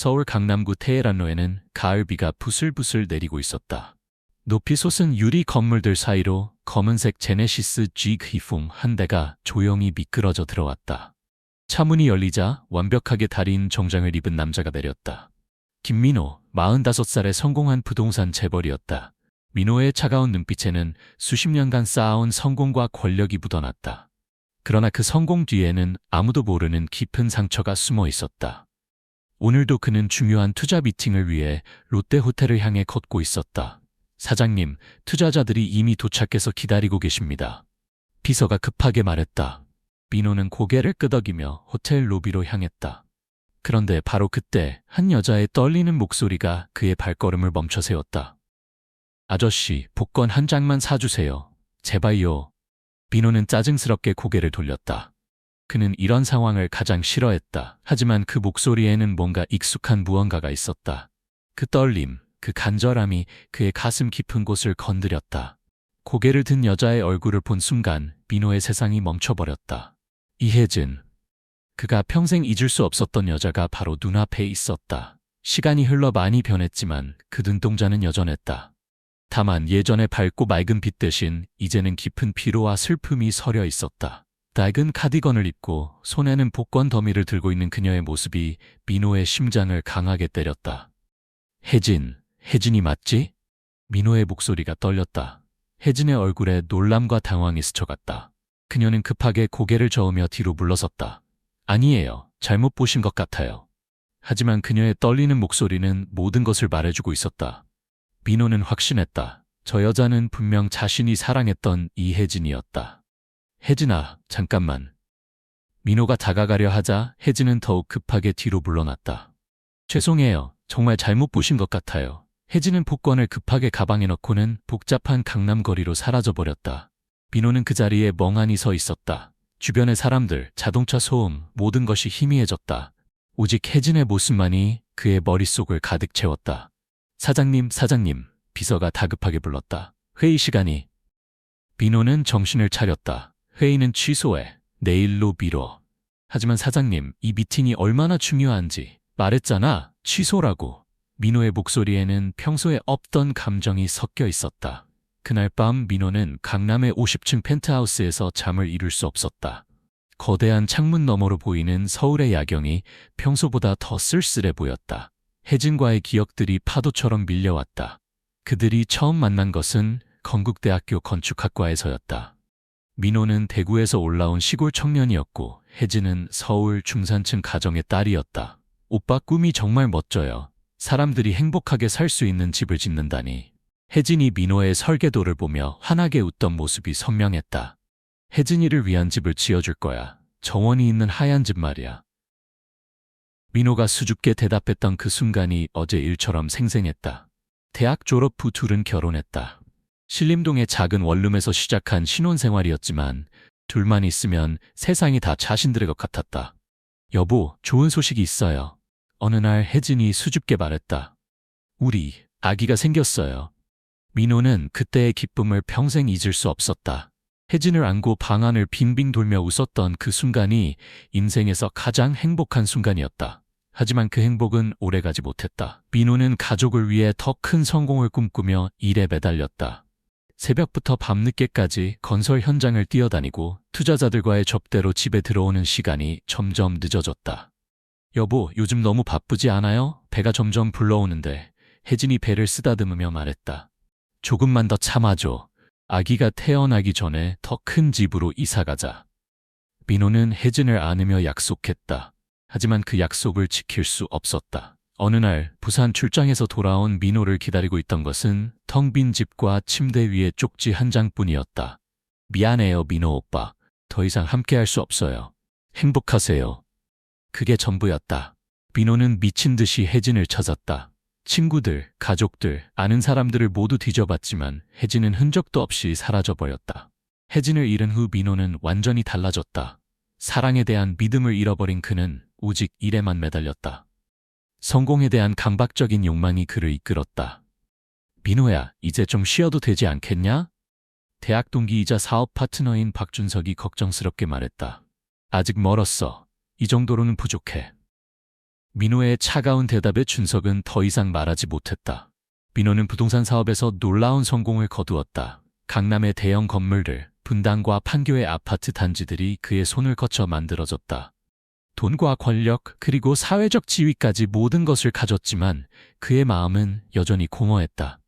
서울 강남구 테헤란로에는 가을비가 부슬부슬 내리고 있었다. 높이 솟은 유리 건물들 사이로 검은색 제네시스 G 기풍 한 대가 조용히 미끄러져 들어왔다. 차문이 열리자 완벽하게 달인 정장을 입은 남자가 내렸다. 김민호, 45살의 성공한 부동산 재벌이었다. 민호의 차가운 눈빛에는 수십 년간 쌓아온 성공과 권력이 묻어났다. 그러나 그 성공 뒤에는 아무도 모르는 깊은 상처가 숨어 있었다. 오늘도 그는 중요한 투자 미팅을 위해 롯데 호텔을 향해 걷고 있었다. 사장님, 투자자들이 이미 도착해서 기다리고 계십니다. 비서가 급하게 말했다. 민호는 고개를 끄덕이며 호텔 로비로 향했다. 그런데 바로 그때 한 여자의 떨리는 목소리가 그의 발걸음을 멈춰 세웠다. 아저씨, 복권 한 장만 사주세요. 제발요. 민호는 짜증스럽게 고개를 돌렸다. 그는 이런 상황을 가장 싫어했다. 하지만 그 목소리에는 뭔가 익숙한 무언가가 있었다. 그 떨림, 그 간절함이 그의 가슴 깊은 곳을 건드렸다. 고개를 든 여자의 얼굴을 본 순간 민호의 세상이 멈춰버렸다. 이혜진. 그가 평생 잊을 수 없었던 여자가 바로 눈앞에 있었다. 시간이 흘러 많이 변했지만 그 눈동자는 여전했다. 다만 예전의 밝고 맑은 빛 대신 이제는 깊은 피로와 슬픔이 서려 있었다. 낡은 카디건을 입고 손에는 복권 더미를 들고 있는 그녀의 모습이 민호의 심장을 강하게 때렸다. 혜진, 혜진이 맞지? 민호의 목소리가 떨렸다. 혜진의 얼굴에 놀람과 당황이 스쳐갔다. 그녀는 급하게 고개를 저으며 뒤로 물러섰다. 아니에요. 잘못 보신 것 같아요. 하지만 그녀의 떨리는 목소리는 모든 것을 말해주고 있었다. 민호는 확신했다. 저 여자는 분명 자신이 사랑했던 이혜진이었다. 혜진아, 잠깐만. 민호가 다가가려 하자 혜진은 더욱 급하게 뒤로 물러났다. 죄송해요. 정말 잘못 보신 것 같아요. 혜진은 복권을 급하게 가방에 넣고는 복잡한 강남 거리로 사라져버렸다. 민호는 그 자리에 멍하니 서 있었다. 주변의 사람들, 자동차 소음, 모든 것이 희미해졌다. 오직 혜진의 모습만이 그의 머릿속을 가득 채웠다. 사장님, 사장님, 비서가 다급하게 불렀다. 회의 시간이. 민호는 정신을 차렸다. 회의는 취소해. 내일로 미뤄. 하지만 사장님, 이 미팅이 얼마나 중요한지 말했잖아. 취소라고. 민호의 목소리에는 평소에 없던 감정이 섞여 있었다. 그날 밤 민호는 강남의 50층 펜트하우스에서 잠을 이룰 수 없었다. 거대한 창문 너머로 보이는 서울의 야경이 평소보다 더 쓸쓸해 보였다. 혜진과의 기억들이 파도처럼 밀려왔다. 그들이 처음 만난 것은 건국대학교 건축학과에서였다. 민호는 대구에서 올라온 시골 청년이었고 혜진은 서울 중산층 가정의 딸이었다. 오빠 꿈이 정말 멋져요. 사람들이 행복하게 살 수 있는 집을 짓는다니. 혜진이 민호의 설계도를 보며 환하게 웃던 모습이 선명했다. 혜진이를 위한 집을 지어줄 거야. 정원이 있는 하얀 집 말이야. 민호가 수줍게 대답했던 그 순간이 어제 일처럼 생생했다. 대학 졸업 후 둘은 결혼했다. 신림동의 작은 원룸에서 시작한 신혼생활이었지만 둘만 있으면 세상이 다 자신들의 것 같았다. 여보, 좋은 소식이 있어요. 어느 날 혜진이 수줍게 말했다. 우리 아기가 생겼어요. 민호는 그때의 기쁨을 평생 잊을 수 없었다. 혜진을 안고 방 안을 빙빙 돌며 웃었던 그 순간이 인생에서 가장 행복한 순간이었다. 하지만 그 행복은 오래가지 못했다. 민호는 가족을 위해 더 큰 성공을 꿈꾸며 일에 매달렸다. 새벽부터 밤늦게까지 건설 현장을 뛰어다니고 투자자들과의 접대로 집에 들어오는 시간이 점점 늦어졌다. 여보, 요즘 너무 바쁘지 않아요? 배가 점점 불러오는데 혜진이 배를 쓰다듬으며 말했다. 조금만 더 참아줘. 아기가 태어나기 전에 더 큰 집으로 이사가자. 민호는 혜진을 안으며 약속했다. 하지만 그 약속을 지킬 수 없었다. 어느 날 부산 출장에서 돌아온 민호를 기다리고 있던 것은 텅 빈 집과 침대 위에 쪽지 한 장뿐이었다. 미안해요, 민호 오빠. 더 이상 함께할 수 없어요. 행복하세요. 그게 전부였다. 민호는 미친 듯이 혜진을 찾았다. 친구들, 가족들, 아는 사람들을 모두 뒤져봤지만 혜진은 흔적도 없이 사라져버렸다. 혜진을 잃은 후 민호는 완전히 달라졌다. 사랑에 대한 믿음을 잃어버린 그는 오직 일에만 매달렸다. 성공에 대한 강박적인 욕망이 그를 이끌었다. 민호야, 이제 좀 쉬어도 되지 않겠냐? 대학 동기이자 사업 파트너인 박준석이 걱정스럽게 말했다. 아직 멀었어. 이 정도로는 부족해. 민호의 차가운 대답에 준석은 더 이상 말하지 못했다. 민호는 부동산 사업에서 놀라운 성공을 거두었다. 강남의 대형 건물들, 분당과 판교의 아파트 단지들이 그의 손을 거쳐 만들어졌다. 돈과 권력, 그리고 사회적 지위까지 모든 것을 가졌지만 그의 마음은 여전히 공허했다.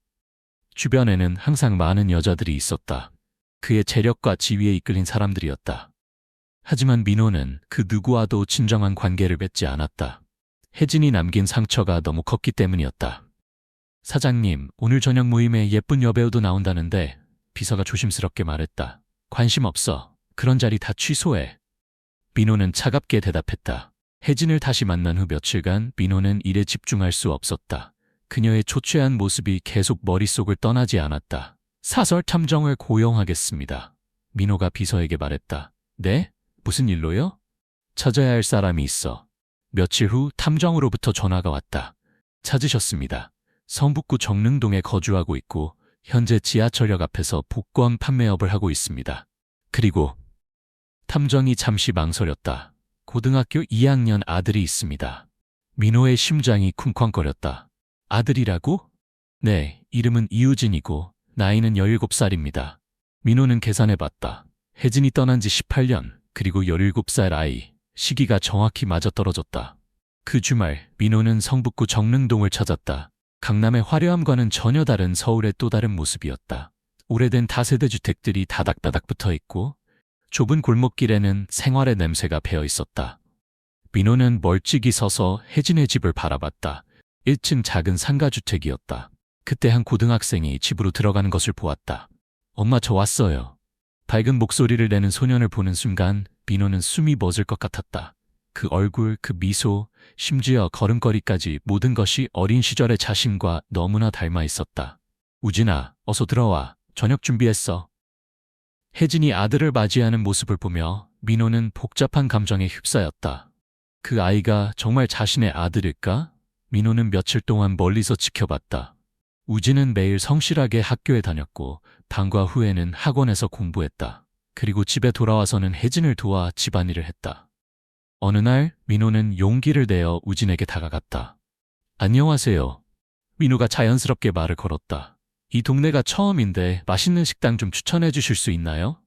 주변에는 항상 많은 여자들이 있었다. 그의 재력과 지위에 이끌린 사람들이었다. 하지만 민호는 그 누구와도 진정한 관계를 맺지 않았다. 혜진이 남긴 상처가 너무 컸기 때문이었다. 사장님, 오늘 저녁 모임에 예쁜 여배우도 나온다는데 비서가 조심스럽게 말했다. 관심 없어. 그런 자리 다 취소해. 민호는 차갑게 대답했다. 혜진을 다시 만난 후 며칠간 민호는 일에 집중할 수 없었다. 그녀의 초췌한 모습이 계속 머릿속을 떠나지 않았다. 사설 탐정을 고용하겠습니다. 민호가 비서에게 말했다. 네? 무슨 일로요? 찾아야 할 사람이 있어. 며칠 후 탐정으로부터 전화가 왔다. 찾으셨습니다. 성북구 정릉동에 거주하고 있고 현재 지하철역 앞에서 복권 판매업을 하고 있습니다. 그리고 탐정이 잠시 망설였다. 고등학교 2학년 아들이 있습니다. 민호의 심장이 쿵쾅거렸다. 아들이라고? 네, 이름은 이우진이고 나이는 17살입니다. 민호는 계산해봤다. 혜진이 떠난 지 18년, 그리고 17살 아이, 시기가 정확히 맞아떨어졌다. 그 주말 민호는 성북구 정릉동을 찾았다. 강남의 화려함과는 전혀 다른 서울의 또 다른 모습이었다. 오래된 다세대 주택들이 다닥다닥 붙어 있고 좁은 골목길에는 생활의 냄새가 배어 있었다. 민호는 멀찍이 서서 혜진의 집을 바라봤다. 1층 작은 상가주택이었다. 그때 한 고등학생이 집으로 들어가는 것을 보았다. 엄마 저 왔어요. 밝은 목소리를 내는 소년을 보는 순간 민호는 숨이 멎을 것 같았다. 그 얼굴, 그 미소, 심지어 걸음걸이까지 모든 것이 어린 시절의 자신과 너무나 닮아 있었다. 우진아, 어서 들어와. 저녁 준비했어. 혜진이 아들을 맞이하는 모습을 보며 민호는 복잡한 감정에 휩싸였다. 그 아이가 정말 자신의 아들일까? 민호는 며칠 동안 멀리서 지켜봤다. 우진은 매일 성실하게 학교에 다녔고 방과 후에는 학원에서 공부했다. 그리고 집에 돌아와서는 혜진을 도와 집안일을 했다. 어느 날 민호는 용기를 내어 우진에게 다가갔다. 안녕하세요. 민호가 자연스럽게 말을 걸었다. 이 동네가 처음인데 맛있는 식당 좀 추천해 주실 수 있나요?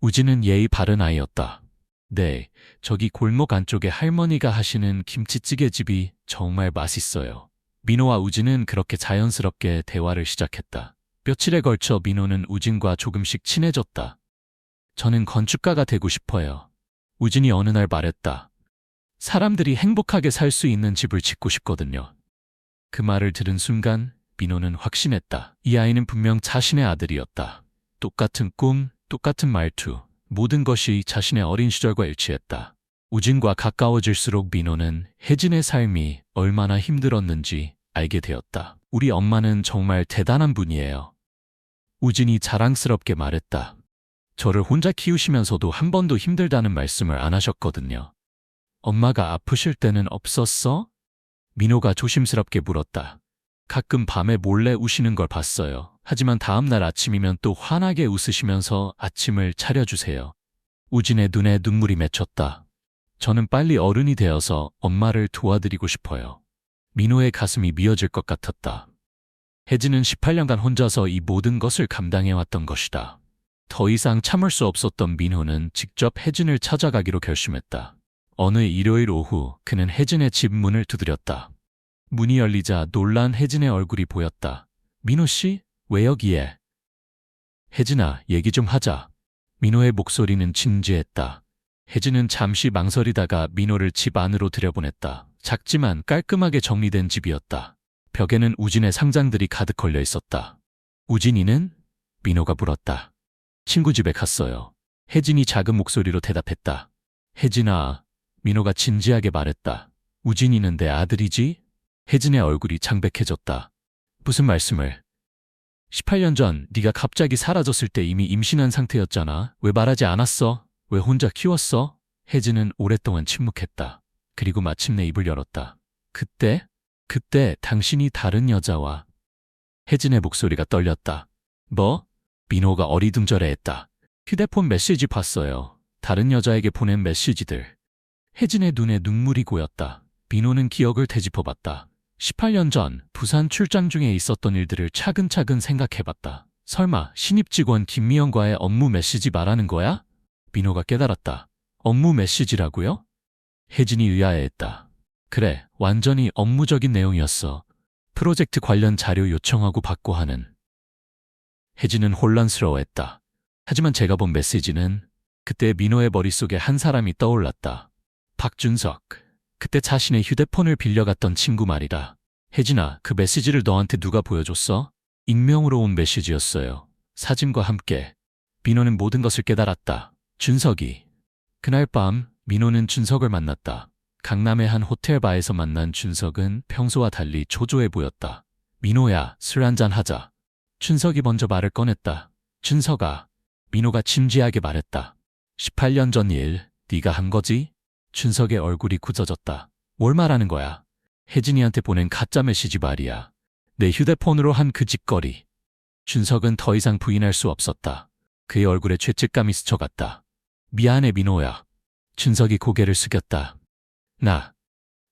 우진은 예의 바른 아이였다. 네, 저기 골목 안쪽에 할머니가 하시는 김치찌개 집이 정말 맛있어요. 민호와 우진은 그렇게 자연스럽게 대화를 시작했다. 며칠에 걸쳐 민호는 우진과 조금씩 친해졌다. 저는 건축가가 되고 싶어요. 우진이 어느 날 말했다. 사람들이 행복하게 살 수 있는 집을 짓고 싶거든요. 그 말을 들은 순간 민호는 확신했다. 이 아이는 분명 자신의 아들이었다. 똑같은 꿈, 똑같은 말투, 모든 것이 자신의 어린 시절과 일치했다. 우진과 가까워질수록 민호는 혜진의 삶이 얼마나 힘들었는지 알게 되었다. 우리 엄마는 정말 대단한 분이에요. 우진이 자랑스럽게 말했다. 저를 혼자 키우시면서도 한 번도 힘들다는 말씀을 안 하셨거든요. 엄마가 아프실 때는 없었어? 민호가 조심스럽게 물었다. 가끔 밤에 몰래 우시는 걸 봤어요. 하지만 다음날 아침이면 또 환하게 웃으시면서 아침을 차려주세요. 우진의 눈에 눈물이 맺혔다. 저는 빨리 어른이 되어서 엄마를 도와드리고 싶어요. 민호의 가슴이 미어질 것 같았다. 혜진은 18년간 혼자서 이 모든 것을 감당해왔던 것이다. 더 이상 참을 수 없었던 민호는 직접 혜진을 찾아가기로 결심했다. 어느 일요일 오후 그는 혜진의 집 문을 두드렸다. 문이 열리자 놀란 혜진의 얼굴이 보였다. 민호 씨, 왜 여기에? 혜진아, 얘기 좀 하자. 민호의 목소리는 진지했다. 혜진은 잠시 망설이다가 민호를 집 안으로 들여보냈다. 작지만 깔끔하게 정리된 집이었다. 벽에는 우진의 상장들이 가득 걸려 있었다. 우진이는? 민호가 물었다. 친구 집에 갔어요. 혜진이 작은 목소리로 대답했다. 혜진아, 민호가 진지하게 말했다. 우진이는 내 아들이지? 혜진의 얼굴이 창백해졌다. 무슨 말씀을? 18년 전 네가 갑자기 사라졌을 때 이미 임신한 상태였잖아. 왜 말하지 않았어? 왜 혼자 키웠어? 혜진은 오랫동안 침묵했다. 그리고 마침내 입을 열었다. 그때? 그때 당신이 다른 여자와 혜진의 목소리가 떨렸다. 뭐? 민호가 어리둥절해했다. 휴대폰 메시지 봤어요. 다른 여자에게 보낸 메시지들. 혜진의 눈에 눈물이 고였다. 민호는 기억을 되짚어봤다. 18년 전 부산 출장 중에 있었던 일들을 차근차근 생각해봤다. 설마 신입 직원 김미영과의 업무 메시지 말하는 거야? 민호가 깨달았다. 업무 메시지라고요? 혜진이 의아해했다. 그래, 완전히 업무적인 내용이었어. 프로젝트 관련 자료 요청하고 받고 하는. 혜진은 혼란스러워했다. 하지만 제가 본 메시지는 그때 민호의 머릿속에 한 사람이 떠올랐다. 박준석. 그때 자신의 휴대폰을 빌려갔던 친구 말이다. 혜진아, 그 메시지를 너한테 누가 보여줬어? 익명으로 온 메시지였어요. 사진과 함께. 민호는 모든 것을 깨달았다. 준석이. 그날 밤 민호는 준석을 만났다. 강남의 한 호텔 바에서 만난 준석은 평소와 달리 초조해 보였다. 민호야, 술 한잔 하자. 준석이 먼저 말을 꺼냈다. 준석아, 민호가 진지하게 말했다. 18년 전 일, 네가 한 거지? 준석의 얼굴이 굳어졌다. 뭘 말하는 거야? 혜진이한테 보낸 가짜 메시지 말이야. 내 휴대폰으로 한 그 짓거리. 준석은 더 이상 부인할 수 없었다. 그의 얼굴에 죄책감이 스쳐갔다. 미안해 민호야. 준석이 고개를 숙였다. 나,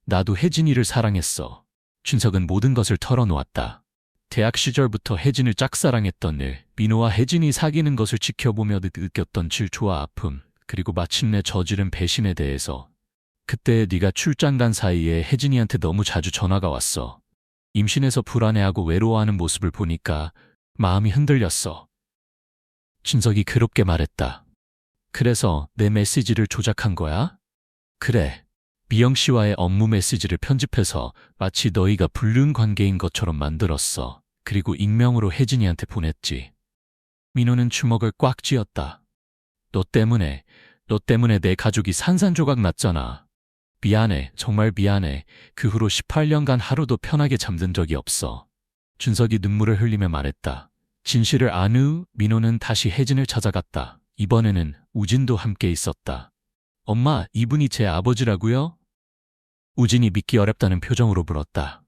나도 혜진이를 사랑했어. 준석은 모든 것을 털어놓았다. 대학 시절부터 혜진을 짝사랑했던 일, 민호와 혜진이 사귀는 것을 지켜보며 느꼈던 질투와 아픔, 그리고 마침내 저지른 배신에 대해서 그때 네가 출장 간 사이에 혜진이한테 너무 자주 전화가 왔어. 임신해서 불안해하고 외로워하는 모습을 보니까 마음이 흔들렸어. 준석이 괴롭게 말했다. 그래서 내 메시지를 조작한 거야? 그래. 미영 씨와의 업무 메시지를 편집해서 마치 너희가 불륜 관계인 것처럼 만들었어. 그리고 익명으로 혜진이한테 보냈지. 민호는 주먹을 꽉 쥐었다. 너 때문에, 너 때문에 내 가족이 산산조각 났잖아. 미안해, 정말 미안해. 그 후로 18년간 하루도 편하게 잠든 적이 없어. 준석이 눈물을 흘리며 말했다. 진실을 안 후 민호는 다시 혜진을 찾아갔다. 이번에는 우진도 함께 있었다. 엄마, 이분이 제 아버지라고요? 우진이 믿기 어렵다는 표정으로 물었다.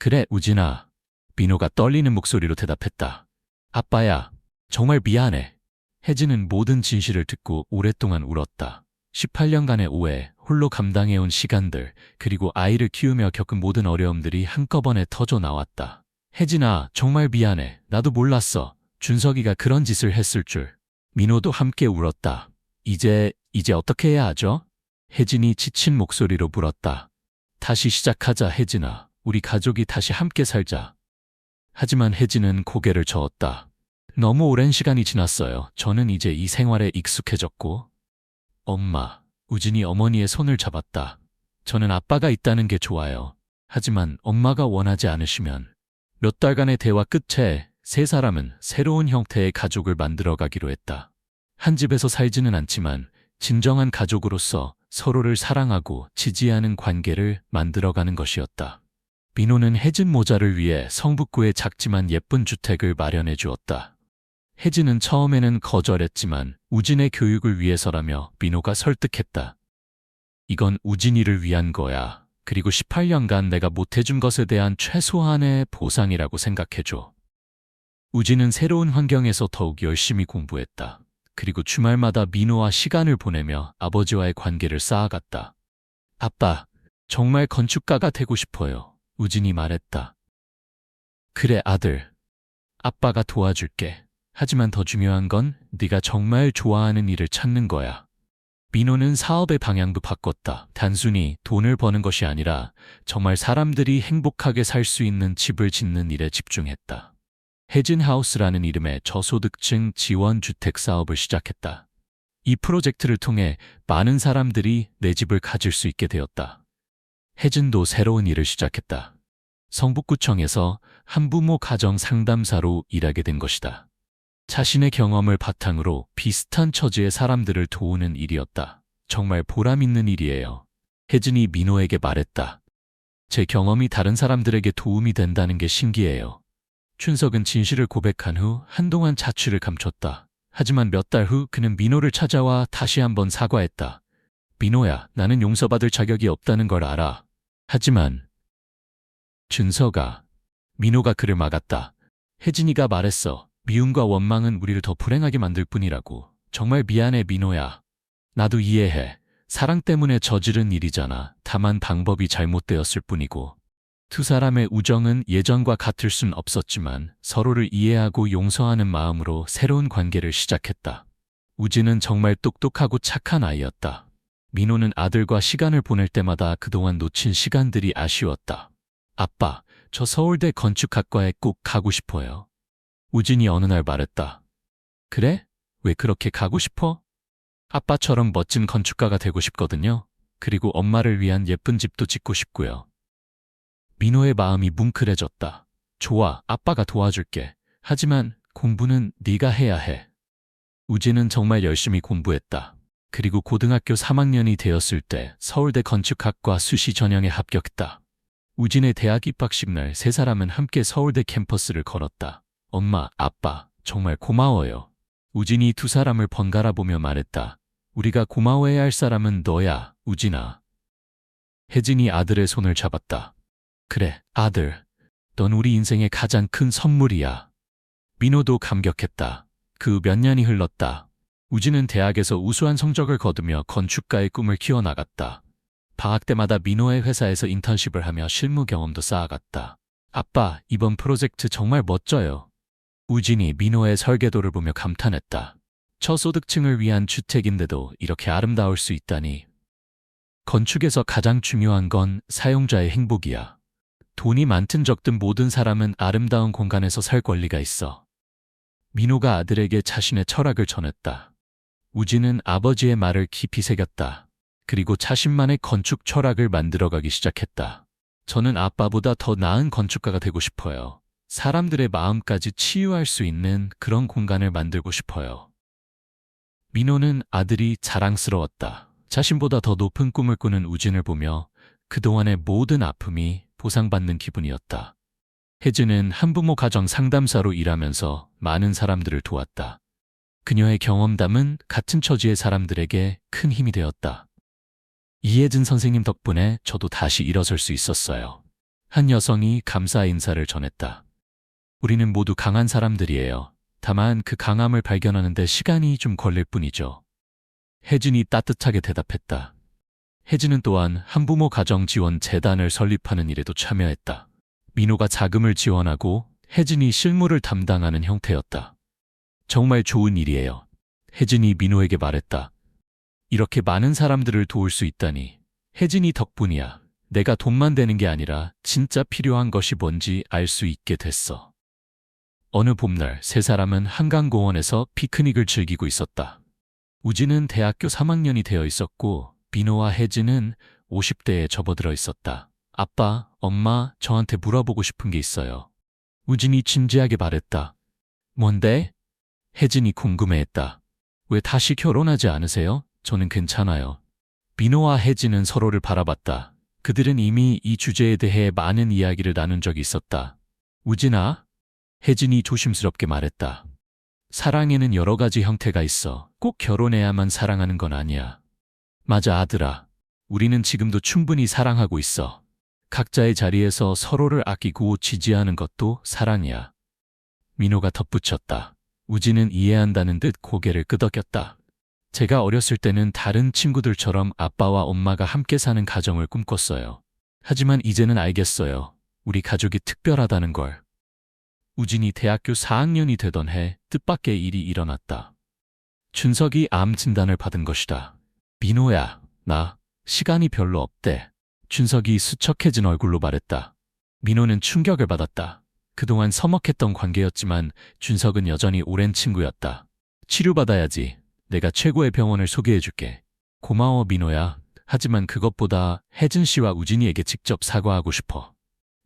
그래, 우진아. 민호가 떨리는 목소리로 대답했다. 아빠야, 정말 미안해. 혜진은 모든 진실을 듣고 오랫동안 울었다. 18년간의 오해, 홀로 감당해온 시간들, 그리고 아이를 키우며 겪은 모든 어려움들이 한꺼번에 터져 나왔다. 혜진아, 정말 미안해. 나도 몰랐어. 준석이가 그런 짓을 했을 줄. 민호도 함께 울었다. 이제, 이제 어떻게 해야 하죠? 혜진이 지친 목소리로 물었다. 다시 시작하자, 혜진아. 우리 가족이 다시 함께 살자. 하지만 혜진은 고개를 저었다. 너무 오랜 시간이 지났어요. 저는 이제 이 생활에 익숙해졌고. 엄마, 우진이 어머니의 손을 잡았다. 저는 아빠가 있다는 게 좋아요. 하지만 엄마가 원하지 않으시면 몇 달간의 대화 끝에 세 사람은 새로운 형태의 가족을 만들어 가기로 했다. 한 집에서 살지는 않지만 진정한 가족으로서 서로를 사랑하고 지지하는 관계를 만들어가는 것이었다. 민호는 혜진 모자를 위해 성북구의 작지만 예쁜 주택을 마련해 주었다. 혜진은 처음에는 거절했지만 우진의 교육을 위해서라며 민호가 설득했다. 이건 우진이를 위한 거야. 그리고 18년간 내가 못해준 것에 대한 최소한의 보상이라고 생각해줘. 우진은 새로운 환경에서 더욱 열심히 공부했다. 그리고 주말마다 민호와 시간을 보내며 아버지와의 관계를 쌓아갔다. 아빠, 정말 건축가가 되고 싶어요. 우진이 말했다. 그래, 아들. 아빠가 도와줄게. 하지만 더 중요한 건 네가 정말 좋아하는 일을 찾는 거야. 민호는 사업의 방향도 바꿨다. 단순히 돈을 버는 것이 아니라 정말 사람들이 행복하게 살 수 있는 집을 짓는 일에 집중했다. 혜진하우스라는 이름의 저소득층 지원 주택 사업을 시작했다. 이 프로젝트를 통해 많은 사람들이 내 집을 가질 수 있게 되었다. 혜진도 새로운 일을 시작했다. 성북구청에서 한부모 가정 상담사로 일하게 된 것이다. 자신의 경험을 바탕으로 비슷한 처지의 사람들을 도우는 일이었다. 정말 보람 있는 일이에요. 혜진이 민호에게 말했다. 제 경험이 다른 사람들에게 도움이 된다는 게 신기해요. 춘석은 진실을 고백한 후 한동안 자취를 감췄다. 하지만 몇 달 후 그는 민호를 찾아와 다시 한번 사과했다. 민호야, 나는 용서받을 자격이 없다는 걸 알아. 하지만 준서가 민호가 그를 막았다. 혜진이가 말했어. 미움과 원망은 우리를 더 불행하게 만들 뿐이라고. 정말 미안해, 민호야. 나도 이해해. 사랑 때문에 저지른 일이잖아. 다만 방법이 잘못되었을 뿐이고. 두 사람의 우정은 예전과 같을 순 없었지만 서로를 이해하고 용서하는 마음으로 새로운 관계를 시작했다. 우진은 정말 똑똑하고 착한 아이였다. 민호는 아들과 시간을 보낼 때마다 그동안 놓친 시간들이 아쉬웠다. 아빠, 저 서울대 건축학과에 꼭 가고 싶어요. 우진이 어느 날 말했다. 그래? 왜 그렇게 가고 싶어? 아빠처럼 멋진 건축가가 되고 싶거든요. 그리고 엄마를 위한 예쁜 집도 짓고 싶고요. 민호의 마음이 뭉클해졌다. 좋아, 아빠가 도와줄게. 하지만 공부는 네가 해야 해. 우진은 정말 열심히 공부했다. 그리고 고등학교 3학년이 되었을 때 서울대 건축학과 수시 전형에 합격했다. 우진의 대학 입학식 날 세 사람은 함께 서울대 캠퍼스를 걸었다. 엄마, 아빠, 정말 고마워요. 우진이 두 사람을 번갈아 보며 말했다. 우리가 고마워해야 할 사람은 너야, 우진아. 혜진이 아들의 손을 잡았다. 그래, 아들. 넌 우리 인생의 가장 큰 선물이야. 민호도 감격했다. 그 몇 년이 흘렀다. 우진은 대학에서 우수한 성적을 거두며 건축가의 꿈을 키워나갔다. 방학 때마다 민호의 회사에서 인턴십을 하며 실무 경험도 쌓아갔다. 아빠, 이번 프로젝트 정말 멋져요. 우진이 민호의 설계도를 보며 감탄했다. 저소득층을 위한 주택인데도 이렇게 아름다울 수 있다니. 건축에서 가장 중요한 건 사용자의 행복이야. 돈이 많든 적든 모든 사람은 아름다운 공간에서 살 권리가 있어. 민호가 아들에게 자신의 철학을 전했다. 우진은 아버지의 말을 깊이 새겼다. 그리고 자신만의 건축 철학을 만들어가기 시작했다. 저는 아빠보다 더 나은 건축가가 되고 싶어요. 사람들의 마음까지 치유할 수 있는 그런 공간을 만들고 싶어요. 민호는 아들이 자랑스러웠다. 자신보다 더 높은 꿈을 꾸는 우진을 보며 그동안의 모든 아픔이 보상받는 기분이었다. 혜진은 한부모 가정 상담사로 일하면서 많은 사람들을 도왔다. 그녀의 경험담은 같은 처지의 사람들에게 큰 힘이 되었다. 이혜진 선생님 덕분에 저도 다시 일어설 수 있었어요. 한 여성이 감사 인사를 전했다. 우리는 모두 강한 사람들이에요. 다만 그 강함을 발견하는데 시간이 좀 걸릴 뿐이죠. 혜진이 따뜻하게 대답했다. 혜진은 또한 한부모 가정 지원 재단을 설립하는 일에도 참여했다. 민호가 자금을 지원하고 혜진이 실무를 담당하는 형태였다. 정말 좋은 일이에요. 혜진이 민호에게 말했다. 이렇게 많은 사람들을 도울 수 있다니. 혜진이 덕분이야. 내가 돈만 되는 게 아니라 진짜 필요한 것이 뭔지 알 수 있게 됐어. 어느 봄날 세 사람은 한강공원에서 피크닉을 즐기고 있었다. 우진은 대학교 3학년이 되어 있었고 비노와 혜진은 50대에 접어들어 있었다. 아빠, 엄마, 저한테 물어보고 싶은 게 있어요. 우진이 진지하게 말했다. 뭔데? 혜진이 궁금해했다. 왜 다시 결혼하지 않으세요? 저는 괜찮아요. 비노와 혜진은 서로를 바라봤다. 그들은 이미 이 주제에 대해 많은 이야기를 나눈 적이 있었다. 우진아? 혜진이 조심스럽게 말했다. 사랑에는 여러 가지 형태가 있어. 꼭 결혼해야만 사랑하는 건 아니야. 맞아, 아들아. 우리는 지금도 충분히 사랑하고 있어. 각자의 자리에서 서로를 아끼고 지지하는 것도 사랑이야. 민호가 덧붙였다. 우진은 이해한다는 듯 고개를 끄덕였다. 제가 어렸을 때는 다른 친구들처럼 아빠와 엄마가 함께 사는 가정을 꿈꿨어요. 하지만 이제는 알겠어요. 우리 가족이 특별하다는 걸. 우진이 대학교 4학년이 되던 해 뜻밖의 일이 일어났다. 준석이 암 진단을 받은 것이다. 민호야, 나 시간이 별로 없대. 준석이 수척해진 얼굴로 말했다. 민호는 충격을 받았다. 그동안 서먹했던 관계였지만 준석은 여전히 오랜 친구였다. 치료받아야지. 내가 최고의 병원을 소개해줄게. 고마워, 민호야. 하지만 그것보다 혜진 씨와 우진이에게 직접 사과하고 싶어.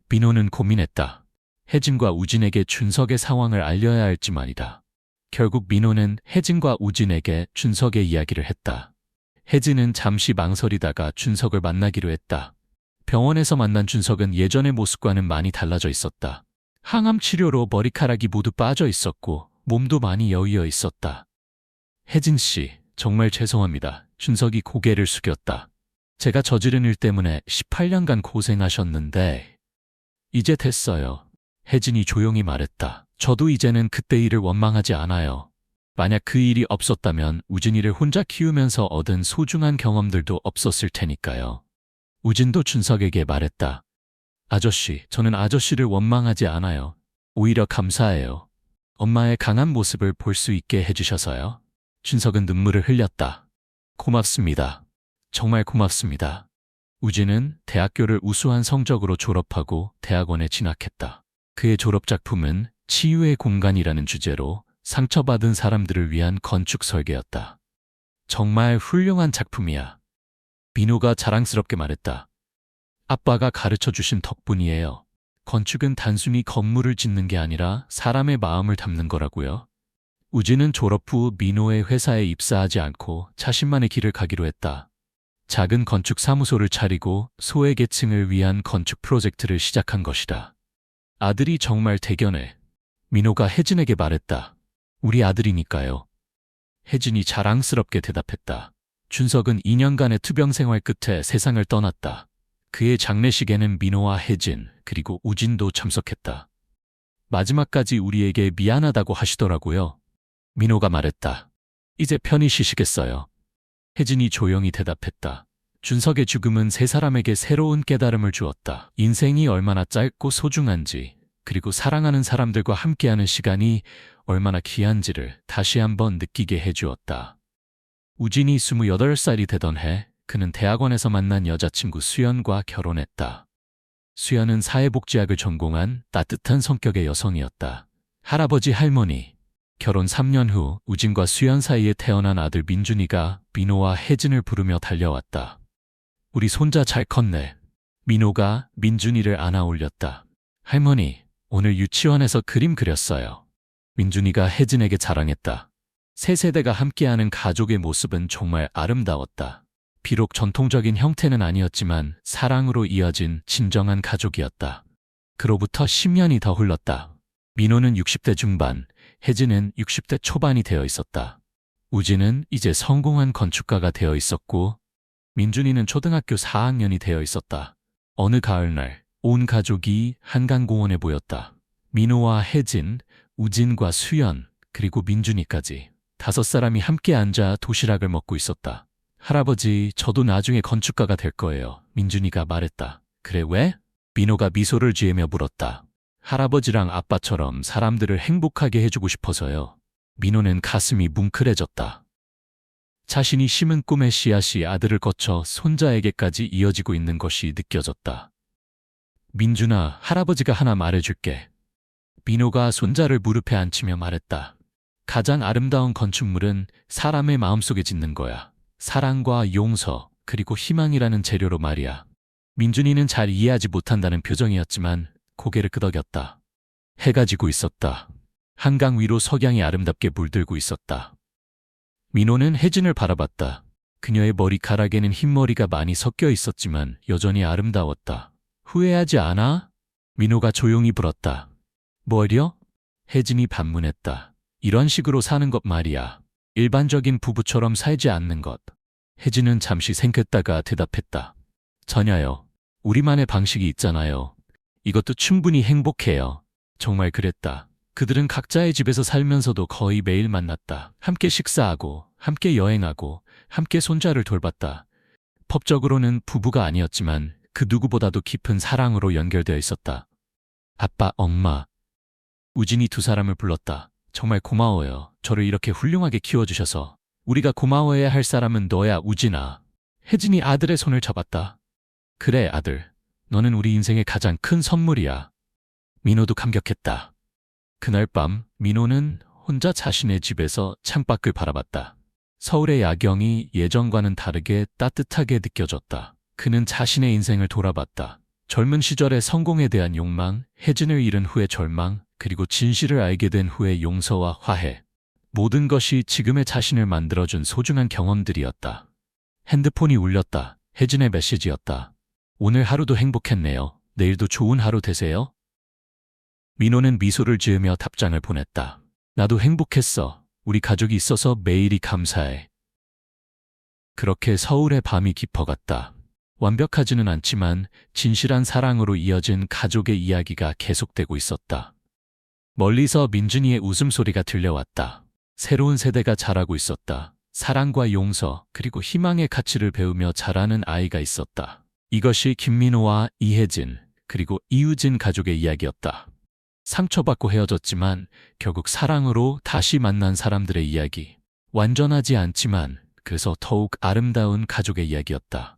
민호는 고민했다. 혜진과 우진에게 준석의 상황을 알려야 할지 말이다. 결국 민호는 혜진과 우진에게 준석의 이야기를 했다. 혜진은 잠시 망설이다가 준석을 만나기로 했다. 병원에서 만난 준석은 예전의 모습과는 많이 달라져 있었다. 항암 치료로 머리카락이 모두 빠져 있었고 몸도 많이 여위어 있었다. 혜진 씨, 정말 죄송합니다. 준석이 고개를 숙였다. 제가 저지른 일 때문에 18년간 고생하셨는데 이제 됐어요. 혜진이 조용히 말했다. 저도 이제는 그때 일을 원망하지 않아요. 만약 그 일이 없었다면 우진이를 혼자 키우면서 얻은 소중한 경험들도 없었을 테니까요. 우진도 준석에게 말했다. 아저씨, 저는 아저씨를 원망하지 않아요. 오히려 감사해요. 엄마의 강한 모습을 볼 수 있게 해주셔서요. 준석은 눈물을 흘렸다. 고맙습니다. 정말 고맙습니다. 우진은 대학교를 우수한 성적으로 졸업하고 대학원에 진학했다. 그의 졸업작품은 치유의 공간이라는 주제로 상처받은 사람들을 위한 건축 설계였다. 정말 훌륭한 작품이야. 민호가 자랑스럽게 말했다. 아빠가 가르쳐 주신 덕분이에요. 건축은 단순히 건물을 짓는 게 아니라 사람의 마음을 담는 거라고요. 우진은 졸업 후 민호의 회사에 입사하지 않고 자신만의 길을 가기로 했다. 작은 건축 사무소를 차리고 소외계층을 위한 건축 프로젝트를 시작한 것이다. 아들이 정말 대견해. 민호가 혜진에게 말했다. 우리 아들이니까요. 혜진이 자랑스럽게 대답했다. 준석은 2년간의 투병 생활 끝에 세상을 떠났다. 그의 장례식에는 민호와 혜진, 그리고 우진도 참석했다. 마지막까지 우리에게 미안하다고 하시더라고요. 민호가 말했다. 이제 편히 쉬시겠어요. 혜진이 조용히 대답했다. 준석의 죽음은 세 사람에게 새로운 깨달음을 주었다. 인생이 얼마나 짧고 소중한지, 그리고 사랑하는 사람들과 함께하는 시간이 얼마나 귀한지를 다시 한번 느끼게 해주었다. 우진이 28살이 되던 해, 그는 대학원에서 만난 여자친구 수연과 결혼했다. 수연은 사회복지학을 전공한 따뜻한 성격의 여성이었다. 할아버지 할머니, 결혼 3년 후 우진과 수연 사이에 태어난 아들 민준이가 민호와 혜진을 부르며 달려왔다. 우리 손자 잘 컸네. 민호가 민준이를 안아 올렸다. 할머니, 오늘 유치원에서 그림 그렸어요. 민준이가 혜진에게 자랑했다. 세 세대가 함께하는 가족의 모습은 정말 아름다웠다. 비록 전통적인 형태는 아니었지만 사랑으로 이어진 진정한 가족이었다. 그로부터 10년이 더 흘렀다. 민호는 60대 중반, 혜진은 60대 초반이 되어 있었다. 우진은 이제 성공한 건축가가 되어 있었고, 민준이는 초등학교 4학년이 되어 있었다. 어느 가을날, 온 가족이 한강공원에 모였다. 민호와 혜진, 우진과 수연, 그리고 민준이까지 다섯 사람이 함께 앉아 도시락을 먹고 있었다. 할아버지, 저도 나중에 건축가가 될 거예요. 민준이가 말했다. 그래, 왜? 민호가 미소를 지으며 물었다. 할아버지랑 아빠처럼 사람들을 행복하게 해주고 싶어서요. 민호는 가슴이 뭉클해졌다. 자신이 심은 꿈의 씨앗이 아들을 거쳐 손자에게까지 이어지고 있는 것이 느껴졌다. 민준아, 할아버지가 하나 말해줄게. 민호가 손자를 무릎에 앉히며 말했다. 가장 아름다운 건축물은 사람의 마음속에 짓는 거야. 사랑과 용서, 그리고 희망이라는 재료로 말이야. 민준이는 잘 이해하지 못한다는 표정이었지만 고개를 끄덕였다. 해가 지고 있었다. 한강 위로 석양이 아름답게 물들고 있었다. 민호는 혜진을 바라봤다. 그녀의 머리카락에는 흰머리가 많이 섞여 있었지만 여전히 아름다웠다. 후회하지 않아? 민호가 조용히 불었다. 뭐려? 혜진이 반문했다. 이런 식으로 사는 것 말이야. 일반적인 부부처럼 살지 않는 것. 혜진은 잠시 생겼다가 대답했다. 전혀요. 우리만의 방식이 있잖아요. 이것도 충분히 행복해요. 정말 그랬다. 그들은 각자의 집에서 살면서도 거의 매일 만났다. 함께 식사하고, 함께 여행하고, 함께 손자를 돌봤다. 법적으로는 부부가 아니었지만 그 누구보다도 깊은 사랑으로 연결되어 있었다. 아빠, 엄마. 우진이 두 사람을 불렀다. 정말 고마워요. 저를 이렇게 훌륭하게 키워주셔서. 우리가 고마워해야 할 사람은 너야, 우진아. 혜진이 아들의 손을 잡았다. 그래, 아들. 너는 우리 인생의 가장 큰 선물이야. 민호도 감격했다. 그날 밤 민호는 혼자 자신의 집에서 창밖을 바라봤다. 서울의 야경이 예전과는 다르게 따뜻하게 느껴졌다. 그는 자신의 인생을 돌아봤다. 젊은 시절의 성공에 대한 욕망, 혜진을 잃은 후의 절망, 그리고 진실을 알게 된 후의 용서와 화해. 모든 것이 지금의 자신을 만들어준 소중한 경험들이었다. 핸드폰이 울렸다. 혜진의 메시지였다. 오늘 하루도 행복했네요. 내일도 좋은 하루 되세요. 민호는 미소를 지으며 답장을 보냈다. 나도 행복했어. 우리 가족이 있어서 매일이 감사해. 그렇게 서울의 밤이 깊어갔다. 완벽하지는 않지만 진실한 사랑으로 이어진 가족의 이야기가 계속되고 있었다. 멀리서 민준이의 웃음소리가 들려왔다. 새로운 세대가 자라고 있었다. 사랑과 용서, 그리고 희망의 가치를 배우며 자라는 아이가 있었다. 이것이 김민호와 이혜진, 그리고 이유진 가족의 이야기였다. 상처받고 헤어졌지만 결국 사랑으로 다시 만난 사람들의 이야기. 완전하지 않지만 그래서 더욱 아름다운 가족의 이야기였다.